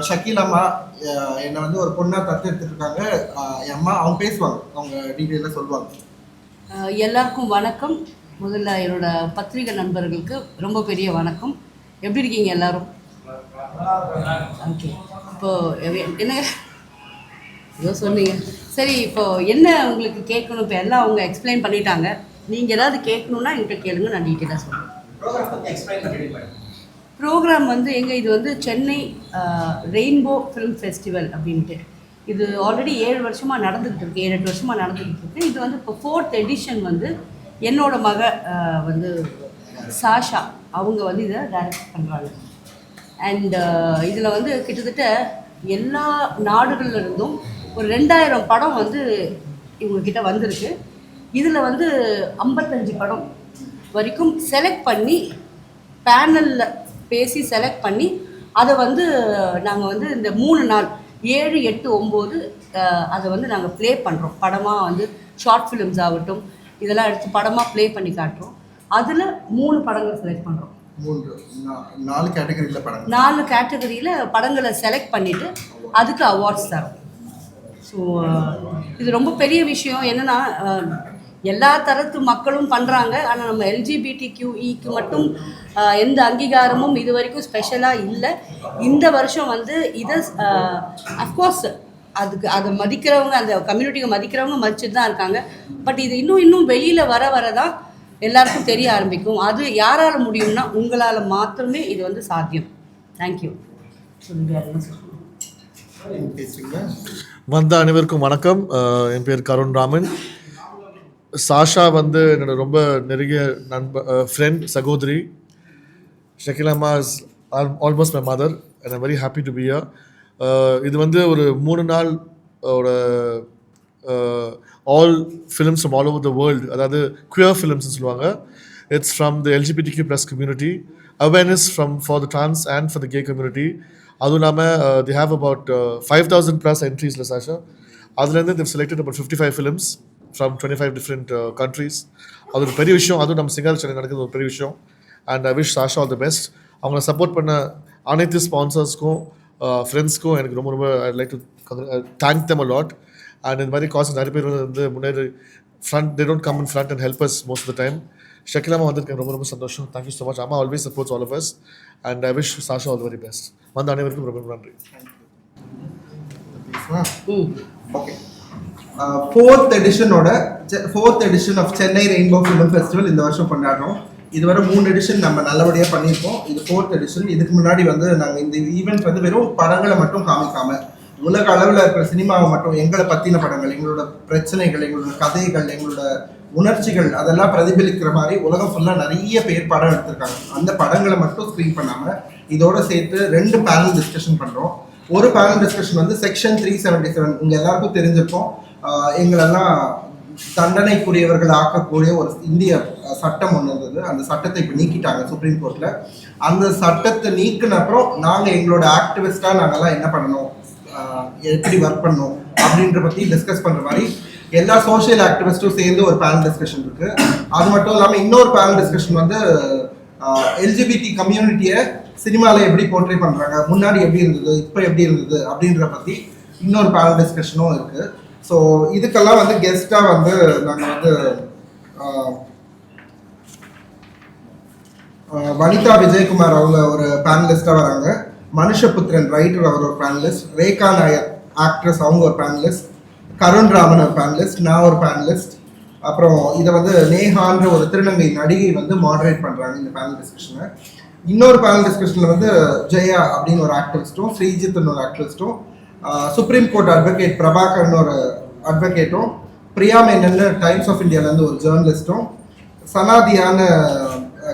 ஷக்கீல் அம்மா என்னை வந்து ஒரு பொண்ணா தத்து எடுத்துட்டு இருக்காங்க. அஹ் என் அம்மா அவங்க பேசுவாங்க. அவங்க டீட்டெயிலாக சொல்லுவாங்க. எல்லாருக்கும் வணக்கம். முதல்ல என்னோட பத்திரிகை நண்பர்களுக்கு ரொம்ப பெரிய வணக்கம். எப்படி இருக்கீங்க எல்லாரும்? ஓகே இப்போ எவ- என்ன? ஏதோ சொன்னீங்க. சரி இப்போ என்ன உங்களுக்கு கேட்கணும்? இப்போ எல்லாம் அவங்க எக்ஸ்பிளைன் பண்ணிட்டாங்க. நீங்கள் ஏதாவது கேட்கணுன்னா என்கிட்ட கேளுங்க நான் டீட்டெயிலாக சொல்கிறேன் ப்ரோக்ராம் வந்து எங்கள் இது வந்து சென்னை ரெயின்போ ஃபிலிம் ஃபெஸ்டிவல் அப்படின்ட்டு. இது ஆல்ரெடி ஏழு வருஷமாக நடந்துக்கிட்டு இருக்கு ஏழு எட்டு வருஷமாக நடந்துக்கிட்டு இருக்கு இது வந்து இப்போ ஃபோர்த் எடிஷன் வந்து என்னோட மக வந்து சாஷா அவங்க வந்து இதை டைரக்ட் பண்ணுறாங்க அண்ட் இதில் வந்து கிட்டத்தட்ட எல்லா நாடுகளில் இருந்தும் ஒரு ரெண்டாயிரம் படம் வந்து இவங்கக்கிட்ட வந்திருக்கு. இதில் வந்து ஐம்பத்தஞ்சு படம் வரைக்கும் செலக்ட் பண்ணி பேனலில் பேசி செலக்ட் பண்ணி அதை வந்து நாங்கள் வந்து இந்த மூணு நாள் ஏழு எட்டு ஒம்பது அதை வந்து நாங்கள் ப்ளே பண்ணுறோம் படமாக வந்து ஷார்ட் ஃபிலிம்ஸ் ஆகட்டும் இதெல்லாம் எடுத்து படமாக ப்ளே பண்ணி காட்டுறோம். அதில் மூணு படங்கள் செலக்ட் பண்ணுறோம் நாலு கேட்டகரியில் படங்கள். நாலு கேட்டகரியில் படங்களை செலக்ட் பண்ணிவிட்டு அதுக்கு அவார்ட்ஸ் தரோம். ஸோ இது ரொம்ப பெரிய விஷயம். என்னென்னா எல்லா தரத்து மக்களும் பண்ணுறாங்க ஆனால் நம்ம எல்ஜிபிடி கியூஇக்கு மட்டும் அஹ், எந்த அங்கீகாரமும் இது வரைக்கும் ஸ்பெஷலாக இல்லை. இந்த வருஷம் வந்து இதை அஃப்கோர்ஸ் அதுக்கு அதை மதிக்கிறவங்க அந்த கம்யூனிட்டியை மதிக்கிறவங்க மதிச்சுட்டு தான் இருக்காங்க. பட் இது இன்னும் இன்னும் வெளியில் வர வர தான் எல்லாருக்கும் தெரிய ஆரம்பிக்கும். அது யாரால் முடியும்னா உங்களால் மாத்திரமே இது வந்து சாத்தியம். தேங்க்யூ வந்த அனைவருக்கும் வணக்கம். என் பேர் கருண் ராமன். சாஷா வந்து என்னோட ரொம்ப நெருங்கிய நண்ப ஃப்ரெண்ட் சகோதரி. ஷக்கிலாமா is almost my mother and I'm very happy to be இது வந்து ஒரு மூணு நாள் ஒரு all films from all over the world அதாவது குயர் ஃபிலிம்ஸ்னு சொல்லுவாங்க. It's from the LGBT Q plus community awareness from for the trans and for the gay community அதுவும் இல்லாமல் they have about five thousand plus என்ட்ரீஸில் Sasha. அதுலேருந்து they've selected about fifty five films from twenty five different countries அது ஒரு பெரிய விஷயம். அதுவும் நம்ம Singar channel நடக்குது ஒரு பெரிய விஷயம். And I wish Sasha all the best அவங்கள சப்போர்ட் பண்ண அனைத்து ஸ்பான்சர்ஸ்க்கும் ஃப்ரெண்ட்ஸ்க்கும் uh, எனக்கு ரொம்ப ரொம்ப I like to thank them a lot and இந்த மாதிரி காசு நிறைய பேர் வந்து முன்னேறி front they don't come in front and help us most of the time ஷக்கிலாமா வந்திருக்கேன். ரொம்ப ரொம்ப சந்தோஷம். தேங்க்யூ ஸோ மச் அம்மா always supports all of us and I wish Sasha all very best வந்த அனைவருக்கும் ரொம்ப ரொம்ப நன்றி. Okay fourth எடிஷனோட fourth edition of Chennai rainbow film festival இந்த வருஷம் கொண்டாடுறோம். இதுவரை மூணு எடிஷன் நம்ம நல்லபடியாக பண்ணியிருக்கோம். இது ஃபோர்த் எடிஷன் இதுக்கு முன்னாடி வந்து நாங்கள் இந்த ஈவெண்ட் வந்து வெறும் படங்களை மட்டும் காமிக்காம உலக அளவில் இருக்கிற சினிமாவை மட்டும் எங்களை பற்றின படங்கள் எங்களோட பிரச்சனைகள் எங்களோட கதைகள் எங்களோட உணர்ச்சிகள் அதெல்லாம் பிரதிபலிக்கிற மாதிரி உலகம் ஃபுல்லாக நிறைய பேர் படம் எடுத்திருக்காங்க. அந்த படங்களை மட்டும் ஸ்க்ரீன் பண்ணாமல் இதோட சேர்த்து ரெண்டு பேனல் டிஸ்கஷன் பண்ணுறோம் ஒரு பேனல் டிஸ்கஷன் வந்து செக்ஷன் த்ரீ செவன்டி செவன் உங்கள் எல்லாருக்கும் தெரிஞ்சிருக்கோம். எங்களெல்லாம் தண்டனைக்குரியவர்கள் ஆக்கக்கூடிய ஒரு இந்திய சட்டம் ஒன்று இருந்தது. அந்த சட்டத்தை இப்போ நீக்கிட்டாங்க சுப்ரீம் கோர்ட்டில் அந்த சட்டத்தை நீக்கின அப்புறம் நாங்கள் எங்களோட ஆக்டிவிஸ்டாக நாங்கள்லாம் என்ன பண்ணணும்? எப்படி ஒர்க் பண்ணணும்? அப்படின்ற பற்றி டிஸ்கஸ் பண்ணுற மாதிரி எல்லா சோஷியல் ஆக்டிவிஸ்ட்டும் சேர்ந்து ஒரு பேனல் டிஸ்கஷன் இருக்கு. அது மட்டும் இல்லாமல் இன்னொரு பேனல் டிஸ்கஷன் வந்து எல்ஜிபிடி கம்யூனிட்டியை சினிமாவில் எப்படி போர்ட்ரே பண்ணுறாங்க முன்னாடி எப்படி இருந்தது? இப்போ எப்படி இருந்தது? அப்படின்ற பற்றி இன்னொரு பேனல் டிஸ்கஷனும் இருக்குது ஸோ இதுக்கெல்லாம் வந்து கெஸ்ட்டாக வந்து நாங்கள் வந்து வனிதா விஜயகுமார் அவங்க ஒரு பேனலிஸ்டாக வராங்க. மனுஷபுத்திரன் ரைட்டர் அவர் ஒரு பேனலிஸ்ட் ரேகா நாயர் ஆக்ட்ரஸ் அவங்க ஒரு பேனலிஸ்ட் கருண் ராமன் ஒரு பேனலிஸ்ட் நான் ஒரு பேனலிஸ்ட் அப்புறம் இதை வந்து நேஹான்ற ஒரு திருநங்கை நடிகை வந்து மாடரேட் பண்ணுறாங்க இந்த பேனல் டிஸ்கஷனை இன்னொரு பேனல் டிஸ்கஷனில் வந்து ஜெயா அப்படின்னு ஒரு ஆக்டிவிஸ்ட்டும் ஸ்ரீஜித்னு ஒரு ஆக்டிவிஸ்ட்டும் சுப்ரீம் கோர்ட் அட்வொகேட் பிரபாகர்னு ஒரு அட்வொகேட்டும் பிரியா மேனன் டைம்ஸ் ஆஃப் இந்தியாவிலேருந்து ஒரு ஜேர்னலிஸ்ட்டும் சனாதியான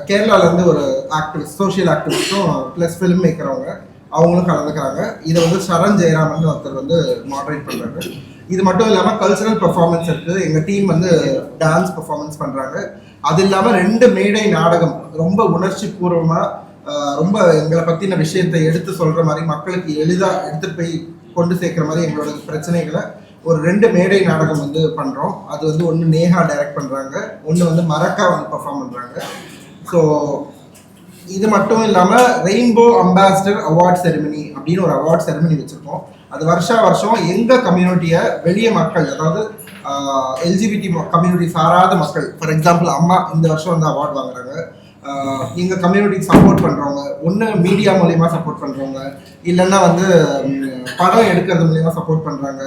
கேரளாலேருந்து ஒரு ஆக்டிவிஸ்ட் சோஷியல் ஆக்டிவிஸ்ட்டும் ப்ளஸ் ஃபிலிம் மேக்கர் அவங்க அவங்களும் கலந்துக்கிறாங்க. இதை வந்து சரண் ஜெயராமன் ஒருத்தர் வந்து மாடரேட் பண்ணுறாங்க இது மட்டும் இல்லாமல் கல்ச்சரல் பர்ஃபார்மன்ஸ் இருக்குது எங்கள் டீம் வந்து டான்ஸ் பர்ஃபார்மன்ஸ் பண்ணுறாங்க அது இல்லாமல் ரெண்டு மேடை நாடகம் ரொம்ப உணர்ச்சி பூர்வமாக ரொம்ப எங்களை பற்றின விஷயத்தை எடுத்து சொல்கிற மாதிரி மக்களுக்கு எளிதாக எடுத்துகிட்டு போய் கொண்டு சேர்க்குற மாதிரி எங்களோட பிரச்சனைகளை ஒரு ரெண்டு மேடை நாடகம் வந்து பண்ணுறோம் அது வந்து ஒன்று நேஹா டைரக்ட் பண்ணுறாங்க ஒன்று வந்து மரக்கா வந்து பெர்ஃபார்ம் பண்ணுறாங்க ஸோ இது மட்டும் இல்லாமல் ரெயின்போ அம்பாசிடர் அவார்ட் செரிமனி அப்படின்னு ஒரு அவார்ட் செரமனி வச்சுருக்கோம். அது வருஷா வருஷம் எங்கள் கம்யூனிட்டியை வெளிய மக்கள் அதாவது எல்ஜிபிடி கம்யூனிட்டி சாராத மக்கள் ஃபார் எக்ஸாம்பிள் அம்மா இந்த வருஷம் வந்து அவார்ட் வாங்குறாங்க. எங்கள் கம்யூனிட்டிக்கு சப்போர்ட் பண்ணுறவங்க ஒன்று மீடியா மூலயமா சப்போர்ட் பண்ணுறவங்க இல்லைன்னா வந்து படம் எடுக்கிறது மூலியமா சப்போர்ட் பண்றாங்க.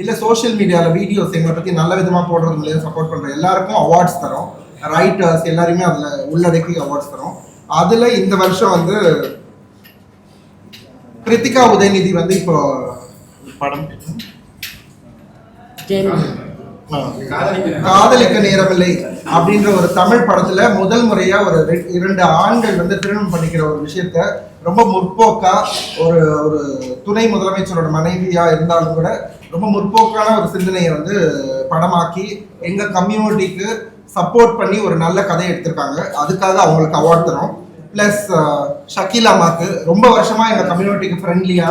இல்ல சோஷியல் மீடியால வீடியோஸ் எங்களை பத்தி நல்ல விதமா போடுறது மூலியமா சப்போர்ட் பண்ற எல்லாருக்கும் அவார்ட்ஸ் தரோம். ரைட்டர்ஸ் எல்லாருமே அதுல உள்ளடக்கி அவார்ட்ஸ் தரோம். அதுல இந்த வருஷம் வந்து கிருத்திகா உதயநிதி வந்து இப்போ படம் காதலிக்க நேரமில்லை அப்படின்ற ஒரு தமிழ் படத்துல முதல் முறையா ஒரு இரண்டு ஆண்கள் வந்து திருமணம் பண்ணிக்கிற ஒரு விஷயத்த ரொம்ப முற்போக்கா ஒரு ஒரு துணை முதலமைச்சரோட மனைவியா இருந்தாலும் கூட ரொம்ப முற்போக்கான ஒரு சிந்தனையை வந்து படமாக்கி எங்க கம்யூனிட்டிக்கு சப்போர்ட் பண்ணி ஒரு நல்ல கதை எடுத்திருக்காங்க. அதுக்காக அவங்களுக்கு அவார்ட் தரோம் ப்ளஸ் ஷக்கீல் அம்மாக்கு ரொம்ப வருஷமா எங்க கம்யூனிட்டிக்கு ஃப்ரெண்ட்லியா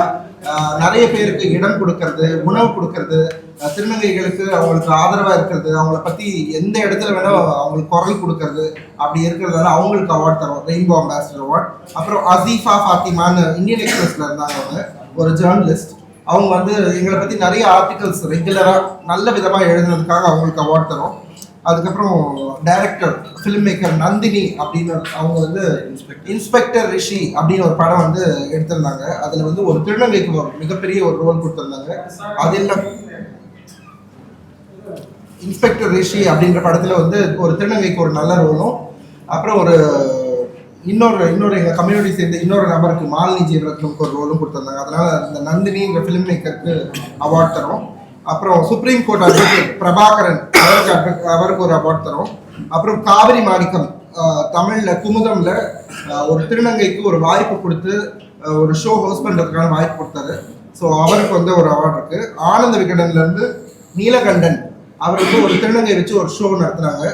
நிறைய பேருக்கு இடம் கொடுக்கறது உணவு கொடுக்கறது திருநங்கைகளுக்கு அவங்களுக்கு ஆதரவா இருக்கிறது அவங்கள பத்தி எந்த இடத்துல வேணா அவங்களுக்கு குரல் கொடுக்கறது அப்படி இருக்கிறதால அவங்களுக்கு அவார்ட் தரோம் ரெயின்போ அம்பாசிடர் அவார்ட் அப்புறம் அசீஃபா ஃபாத்திமான்னு இந்தியன் எக்ஸ்பிரஸ்ல இருந்தாங்க அவங்க ஒரு ஜேர்னலிஸ்ட் அவங்க வந்து எங்களை பத்தி நிறைய ஆர்டிகல்ஸ் ரெகுலரா நல்ல விதமா எழுதுனதுக்காக அவங்களுக்கு அவார்ட் தரோம் அதுக்கப்புறம் டைரக்டர் ஃபிலிம் மேக்கர் நந்தினி அப்படின்னு அவங்க வந்து இன்ஸ்பெக்டர் ரிஷி அப்படின்னு ஒரு படம் வந்து எடுத்திருந்தாங்க. அதுல வந்து ஒரு திருநங்கைக்கு மிகப்பெரிய ஒரு ரோல் கொடுத்திருந்தாங்க. அது எல்லாம் இன்ஸ்பெக்டர் ரிஷி அப்படின்ற படத்தில் வந்து ஒரு திருநங்கைக்கு ஒரு நல்ல ரோலும். அப்புறம் ஒரு இன்னொரு இன்னொரு எங்கள் கம்யூனிட்டி சேர்ந்த இன்னொரு நபருக்கு மாலினி ஜீவரத்னம்க்கு ஒரு ரோலும் கொடுத்துருந்தாங்க. அதனால இந்த நந்தினின்ற ஃபிலிம் மேக்கருக்கு அவார்ட் தரோம் அப்புறம் சுப்ரீம் கோர்ட் அட்வொகேட் பிரபாகரன் அவருக்கு அவருக்கு ஒரு அவார்ட் தரோம் அப்புறம் காவிரி மாணிக்கம் தமிழில் குமுதமில் ஒரு திருநங்கைக்கு ஒரு வாய்ப்பு கொடுத்து ஒரு ஷோ ஹோஸ்ட் பண்ணுறதுக்கான வாய்ப்பு கொடுத்தாரு. ஸோ அவருக்கு வந்து ஒரு அவார்ட் இருக்கு. ஆனந்த விகடன்லேருந்து நீலகண்டன் அவருக்கு ஒரு திருநங்கை வச்சு ஒரு ஷோ நடத்துனாங்க.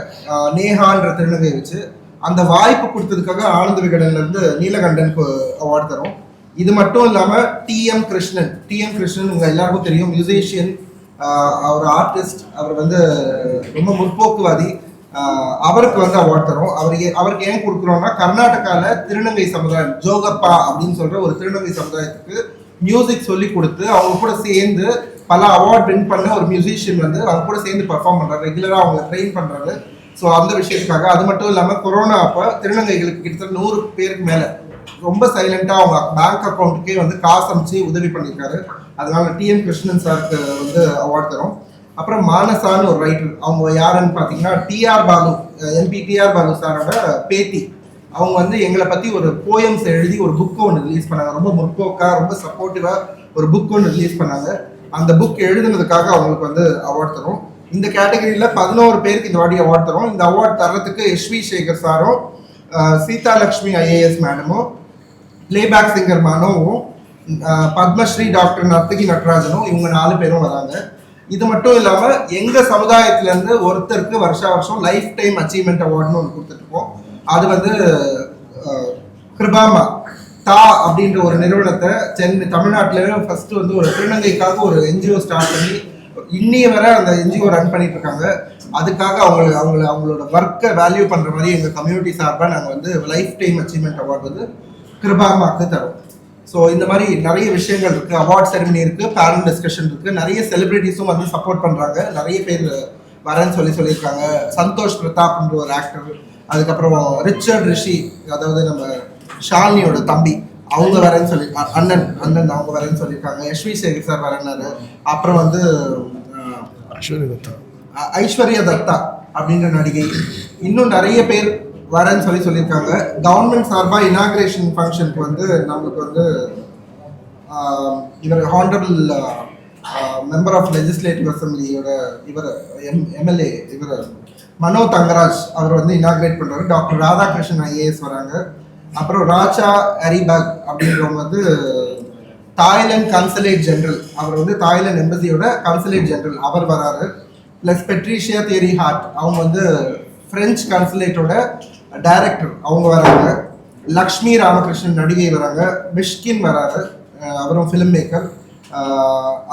நேஹான்ற திருநங்கை வச்சு. அந்த வாய்ப்பு கொடுத்ததுக்காக ஆனந்த விகடன்ல இருந்து நீலகண்டனுக்கு அவார்ட் தரும். இது மட்டும் இல்லாம டிஎம் கிருஷ்ணன் டிஎம் கிருஷ்ணன் உங்க எல்லாருக்கும் தெரியும். மியூசிஷியன் அவர் ஆர்டிஸ்ட் அவர் வந்து ரொம்ப முற்போக்குவாதி. அவருக்கு வந்து அவார்ட் தரும். அவர் ஏ- அவருக்கு ஏன் கொடுக்குறோம்னா கர்நாடகாவில் திருநங்கை சமுதாயம் ஜோகப்பா அப்படின்னு சொல்ற ஒரு திருநங்கை சமுதாயத்துக்கு மியூசிக் சொல்லி கொடுத்து அவங்க கூட சேர்ந்து பல அவார்ட் வின் பண்ண ஒரு மியூசிஷியன் வந்து அவங்க கூட சேர்ந்து பர்ஃபார்ம் பண்ணுறாரு ரெகுலராக அவங்க ட்ரெயின் பண்ணுறாரு ஸோ அந்த விஷயத்துக்காக அது மட்டும் இல்லாமல் கொரோனா அப்போ திருநங்கைகளுக்கு கிட்டத்தட்ட நூறு பேருக்கு மேலே ரொம்ப சைலண்டாக அவங்க பேங்க் அக்கௌண்ட்டுக்கே வந்து காசு அமைச்சு உதவி பண்ணியிருக்காரு. அதனால டிஎம் கிருஷ்ணன் சாருக்கு வந்து அவார்ட் தரும். அப்புறம் மானசான்னு ஒரு ரைட்டர் அவங்க யாருன்னு பார்த்தீங்கன்னா TR Balu MP TR Balu சாரோட பேத்தி. அவங்க வந்து எங்களை பற்றி ஒரு போயம்ஸ் எழுதி ஒரு புக் ஒன்று ரிலீஸ் பண்ணாங்க. ரொம்ப முற்போக்காக ரொம்ப சப்போர்ட்டிவாக ஒரு புக் ஒன்று ரிலீஸ் பண்ணாங்க. அந்த புக் எழுதுனதுக்காக அவங்களுக்கு வந்து அவார்ட் தரும். இந்த கேட்டகரியில் பதினோரு பேருக்கு இந்த வாட்டி அவார்ட் தரும். இந்த அவார்ட் தர்றதுக்கு எஸ்வி சேகர் சாரும் சீதா லக்ஷ்மி ஐஏஎஸ் மேடமும் பிளேபேக் சிங்கர் மனோவும் பத்மஸ்ரீ டாக்டர் நர்த்தகி நட்ராஜனும் இவங்க நாலு பேரும் வராங்க. இது மட்டும் இல்லாமல் எங்கள் சமுதாயத்துலேருந்து ஒருத்தருக்கு வருஷா வருஷம் லைஃப் டைம் அச்சீவ்மெண்ட் அவார்ட்னு ஒன்று கொடுத்துட்டு அது வந்து கிருபாமா. தா அப்படின்ற ஒரு நிறுவனத்தை சென்னை தமிழ்நாட்டிலேயே ஃபர்ஸ்ட் வந்து ஒரு திருநங்கைக்காக ஒரு என்ஜிஓ ஸ்டார்ட் பண்ணி இன்னிய வரை அந்த என்ஜிஓ ரன் பண்ணிட்டு இருக்காங்க. அதுக்காக அவங்க அவங்கள அவங்களோட ஒர்க்கை வேல்யூ பண்ணுற மாதிரி எங்கள் கம்யூனிட்டி சார்பாக நாங்கள் வந்து லைஃப் டைம் அச்சீவ்மெண்ட் அவார்டு வந்து கிருபாமாக்கு தரோம். ஸோ இந்த மாதிரி நிறைய விஷயங்கள் இருக்குது அவார்ட் செரமனி இருக்குது பேரண்ட் டிஸ்கஷன் இருக்குது நிறைய செலிபிரிட்டிஸும் வந்து சப்போர்ட் பண்ணுறாங்க நிறைய பேர் வரேன்னு சொல்லி சொல்லியிருக்காங்க. சந்தோஷ் பிரதாப்ன்ற ஒரு ஆக்டர் அதுக்கப்புறம் ரிச்சர்ட் ரிஷி அதாவது நம்ம ஷாலினியோட தம்பி. அவங்க வரேன்னு சொல்லி அண்ணன் அண்ணன் அவங்க வரேன்னு சொல்லியிருக்காங்க. யஷ்வி சேகர் சார் வரேன்னாரு. அப்புறம் வந்து ஐஸ்வர்யா தத்தா. ஐஸ்வர்யா தத்தா அப்படின்ற நடிகை. இன்னும் நிறைய பேர் வரேன்னு சொல்லி சொல்லியிருக்காங்க. கவர்மெண்ட் சார்பாக இனாகிரேஷன் ஃபங்க்ஷனுக்கு வந்து நம்மளுக்கு வந்து இவர் ஹானரபிள் மெம்பர் ஆஃப் லெஜிஸ்லேட்டிவ் அசம்பிளியோட இவர் எம் எம்எல்ஏ இவர் மனோ தங்கராஜ் அவர் வந்து இனாகிரேட் பண்றாரு. டாக்டர் ராதாகிருஷ்ணன் ஐஏஎஸ் வராங்க. அப்புறம் ராஜா அரிபாக் அப்படின்றவங்க வந்து தாய்லாந்து கன்சலேட் ஜெனரல் அவர் வந்து தாய்லாந்து எம்பசியோட கன்சலேட் ஜெனரல் அவர் வராரு. ப்ளஸ் பெட்ரிஷியா தேரி ஹார்ட் அவங்க வந்து பிரெஞ்சு கன்சுலேட்டோட டைரக்டர் அவங்க வராங்க. லக்ஷ்மி ராமகிருஷ்ணன் நடிகை வராங்க. மிஷ்கின் வராரு. அப்புறம் ஃபிலிம் மேக்கர்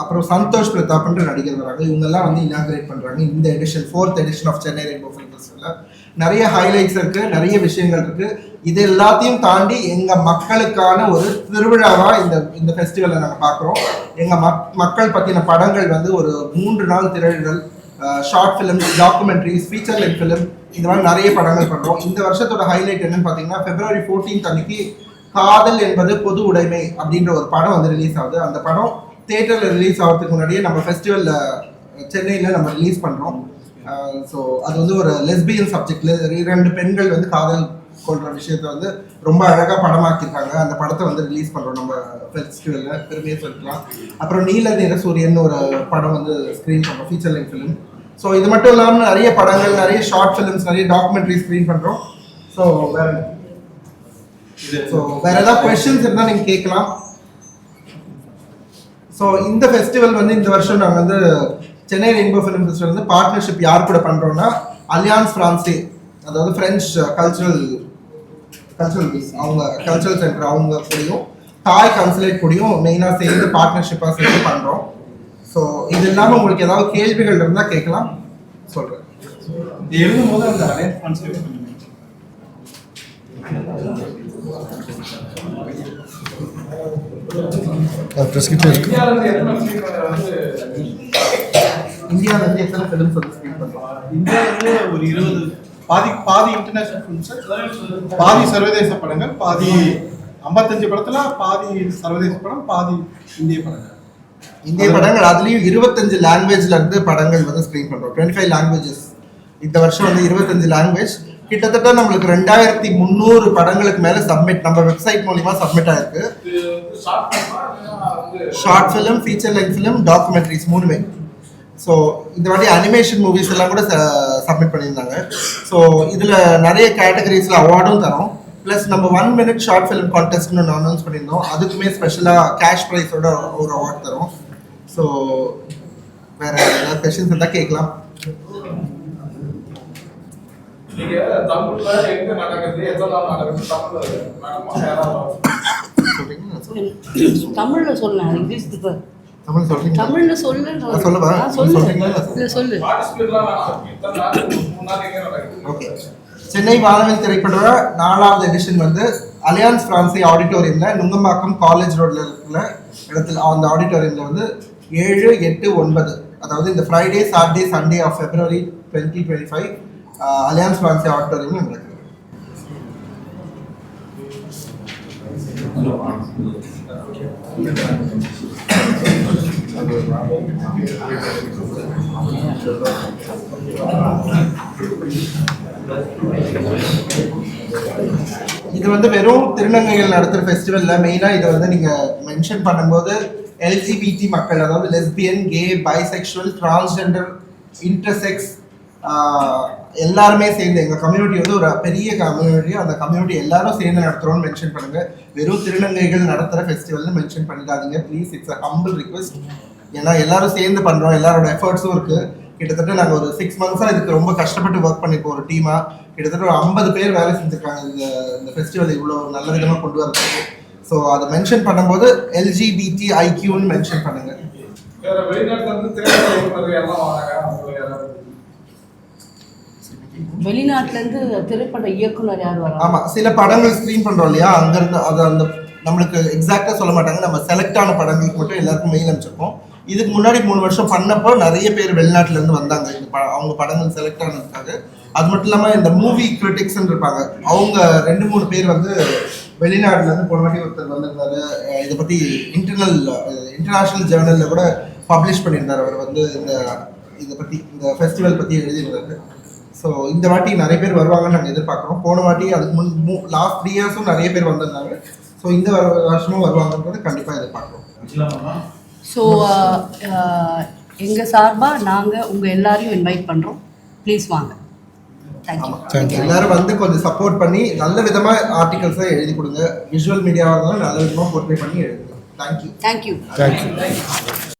அப்புறம் சந்தோஷ் பிரதாப்ன்ற நடிகர் வராங்க. இவங்கெல்லாம் வந்து இனாகிரேட் பண்ணுறாங்க இந்த edition fourth edition of Chennai rainbow film ஃபெஸ்டிவலில் நிறைய ஹைலைட்ஸ் இருக்கு நிறைய விஷயங்கள் இருக்கு. இது எல்லாத்தையும் தாண்டி எங்க மக்களுக்கான ஒரு திருவிழாவா இந்த இந்த ஃபெஸ்டிவலை நாங்கள் பார்க்குறோம். எங்க மக் மக்கள் பத்தின படங்கள் வந்து ஒரு மூன்று நாள் திரையிடல் short film documentaries feature light film இந்த மாதிரி நிறைய படங்கள் பண்ணுறோம் இந்த வருஷத்தோட ஹைலைட் என்னன்னு பார்த்தீங்கன்னா பிப்ரவரி 14th அன்னைக்கு காதல் என்பது பொது உடைமை அப்படின்ற ஒரு படம் வந்து ரிலீஸ் ஆகுது. அந்த படம் தேட்டரில் ரிலீஸ் ஆகிறதுக்கு முன்னாடியே நம்ம ஃபெஸ்டிவலில் சென்னையில் நம்ம ரிலீஸ் பண்ணுறோம் ஸோ அது வந்து ஒரு லெஸ்பியன் சப்ஜெக்ட்ல இரண்டு பெண்கள் வந்து காதல் கொள்ற விஷயத்த வந்து ரொம்ப அழகாக படமாக்கியிருக்காங்க. அந்த படத்தை வந்து ரிலீஸ் பண்ணுறோம் நம்ம ஃபெஸ்டிவலில் பெருமையாக சொல்லிக்கலாம் அப்புறம் நீல நிற சூரியன் ஒரு படம் வந்து ஸ்க்ரீன் பண்ணுறோம் ஃபீச்சர் லென்த் ஃபிலிம் ஸோ இது மட்டும் இல்லாமல் நிறைய படங்கள் நிறைய ஷார்ட் ஃபிலிம்ஸ் நிறைய டாக்குமெண்ட்ரி ஸ்க்ரீன் பண்ணுறோம் ஸோ வேற ஸோ வேற ஏதாவது கொஸ்டின்ஸ் இருந்தால் நீங்கள் கேட்கலாம். ஸோ இந்த ஃபெஸ்டிவல் வந்து இந்த வருஷம் நாங்கள் வந்து சென்னை ரெயின்போ ஃபிலிம் ஃபெஸ்டிவல் வந்து பார்ட்னர்ஷிப் யார் கூட பண்ணுறோம்னா அலியான்ஸ் ஃப்ரான்சே அதாவது ஃப்ரெஞ்ச் கல்ச்சுரல் கல்ச்சுரல் அவங்க கல்ச்சுரல் சென்டர் அவங்க கூடயும் தாய் கன்சுலேட் கூடயும் மெயினாக சேர்ந்து பார்ட்னர்ஷிப்பாக சேர்ந்து பண்ணுறோம் ஸோ இது இல்லாமல் உங்களுக்கு ஏதாவது கேள்விகள் இருந்தால் கேட்கலாம். சொல்கிறேன் எழுதும் போது அந்த இருக்கு இந்தியாவில வந்து எத்தனை ஃபிலிம்ஸ் வந்து ஸ்க்ரீன் பண்ணுறோம் இந்தியாவில ஒரு இருபது. பாதி பாதி இன்டர்நேஷனல் ஃபிலிம்ஸ் பாதி சர்வதேச படங்கள் பாதி ஐம்பத்தஞ்சு படத்துல பாதி சர்வதேச படம் பாதி இந்திய படங்கள். இந்திய படங்கள் அதுலயும் இருபத்தஞ்சு லாங்குவேஜ்ல இருந்து படங்கள் வந்து ஸ்க்ரீன் பண்றோம். டுவெண்ட்டி ஃபைவ் லாங்குவேஜஸ் இந்த வருஷம் வந்து இருபத்தஞ்சு லாங்குவேஜ் கிட்டத்தட்ட நம்மளுக்கு ரெண்டாயிரத்தி முந்நூறு படங்களுக்கு மேல சப்மிட் நம்ம வெப்சைட் மூலியமா சப்மிட் ஆயிருக்கு. Short film feature length film documentaries மூணுமே. ஸோ இந்த வாட்டி அனிமேஷன் மூவிஸ் எல்லாம் கூட சப்மிட் பண்ணியிருந்தாங்க. ஸோ இதில் நிறைய கேட்டகரிஸில் அவார்டும் தரோம். ப்ளஸ் நம்ம ஒன் மினிட் ஷார்ட் ஃபிலிம் கான்டெஸ்ட்னு ஒன்று அனௌன்ஸ் பண்ணியிருந்தோம். அதுக்குமே ஸ்பெஷலாக கேஷ் ப்ரைஸோட ஒரு அவார்ட் தரோம். ஸோ வேற ஏதாவது கொஷின்ஸ் இருந்தால் கேட்கலாம். தமிழ்ல சொல்லலாம் இங்கிலீஷ் தமிழ் சொல்றீங்களா? தமிழ்ல சொல்லு நான் சொல்லவா? ஆ, சொல்லு. ஓகே சென்னை வானவில் திரைப்பட நாலாவது எடிஷன் வந்து அலியான்ஸ் பிரான்சி ஆடிட்டோரியம்ல நுங்கம்பாக்கம் காலேஜ் ரோட்ல இருக்கிற இடத்துல அந்த ஆடிட்டோரியம்ல வந்து ஏழு எட்டு ஒன்பது அதாவது இந்த Friday Saturday Sunday of February twenty twenty five Alliance Francaise ஆடிட்டோரியம்ல நடக்குது. இது வந்து வெறும் திருநங்கைகள் நடத்துகிற ஃபெஸ்டிவலில் மெயினாக இதை வந்து நீங்கள் மென்ஷன் பண்ணும்போது எல்ஜிபிடி மக்கள் அதாவது lesbian gay bisexual transgender intersex எல்லாருமே சேர்ந்து எங்கள் கம்யூனிட்டி வந்து ஒரு பெரிய கம்யூனிட்டி அந்த கம்யூனிட்டி எல்லாரும் சேர்ந்து நடத்துகிறோம்னு மென்ஷன் பண்ணுங்கள் வெறும் திருநங்கைகள் நடத்துகிற ஃபெஸ்டிவல்னு மென்ஷன் பண்ணிடாதீங்க. Please it's a humble request ஏன்னா எல்லாரும் சேர்ந்து பண்ணுறோம் எல்லாரோட எஃபர்ட்ஸும் இருக்குது கிட்டத்தட்ட நாங்கள் ஒரு சிக்ஸ் மந்த்ஸாக இதுக்கு ரொம்ப கஷ்டப்பட்டு ஒர்க் பண்ணியிருக்கோம் ஒரு டீமாக கிட்டத்தட்ட ஒரு ஐம்பது பேர் வேலை செஞ்சுருக்காங்க இந்த இந்த ஃபெஸ்டிவல் இவ்வளோ நல்ல விதமாக கொண்டு வரதுக்கு. ஸோ அதை மென்ஷன் பண்ணும்போது எல்ஜிபிடி ஐக்யூன்னு மென்ஷன் பண்ணுங்க. வேற வெளிநாட்டுல இருந்து திரைப்பட இயக்குனர் இருந்து யார் ஆமாம் சில படங்கள் ஸ்க்ரீன் பண்ணுறோம் இல்லையா? அங்கேருந்து அது அந்த நம்மளுக்கு எக்ஸாக்டாக சொல்ல மாட்டாங்க. நம்ம செலக்ட் ஆன படங்களுக்கு மட்டும் எல்லாருக்கும் மெயில் அனுப்பிச்சிருப்போம். இதுக்கு முன்னாடி மூணு வருஷம் பண்ணப்போ நிறைய பேர் வெளிநாட்டிலேருந்து வந்தாங்க. இந்த ப அவங்க படங்கள் செலக்ட் ஆனதுக்காக. அது மட்டும் இல்லாமல் இந்த மூவி கிரிட்டிக்ஸ்ன்னு இருப்பாங்க. அவங்க ரெண்டு மூணு பேர் வந்து வெளிநாட்டிலேருந்து போன வாட்டி ஒருத்தர் வந்திருந்தாரு. இதை பற்றி இன்டர்னல் இன்டர்நேஷ்னல் ஜேர்னலில் கூட பப்ளிஷ் பண்ணியிருந்தார். அவர் வந்து இந்த இதை பற்றி இந்த ஃபெஸ்டிவல் பற்றி எழுதியிருந்தாரு. ஸோ இந்த வாட்டி நிறைய பேர் வருவாங்கன்னு நாங்கள் எதிர்பார்க்குறோம். போன வாட்டி அதுக்கு முன் லாஸ்ட் த்ரீ இயர்ஸும் நிறைய பேர் வந்திருந்தாங்க. ஸோ இந்த வருஷமும் வருவாங்கன்றது கண்டிப்பாக எதிர்பார்க்குறோம். ஸோ எங்கள் சார்பாக நாங்கள் உங்கள் எல்லாரையும் இன்வைட் பண்ணுறோம் ப்ளீஸ் வாங்க. Thank you Thank you. எல்லாரும் வந்து கொஞ்சம் சப்போர்ட் பண்ணி நல்ல விதமாக ஆர்டிகல்ஸை எழுதி கொடுங்க. விஷுவல் மீடியாவாக இருந்தாலும் நல்ல விதமாக போர்ட்ரே பண்ணி எழுதுங்க. Thank you thank you thank you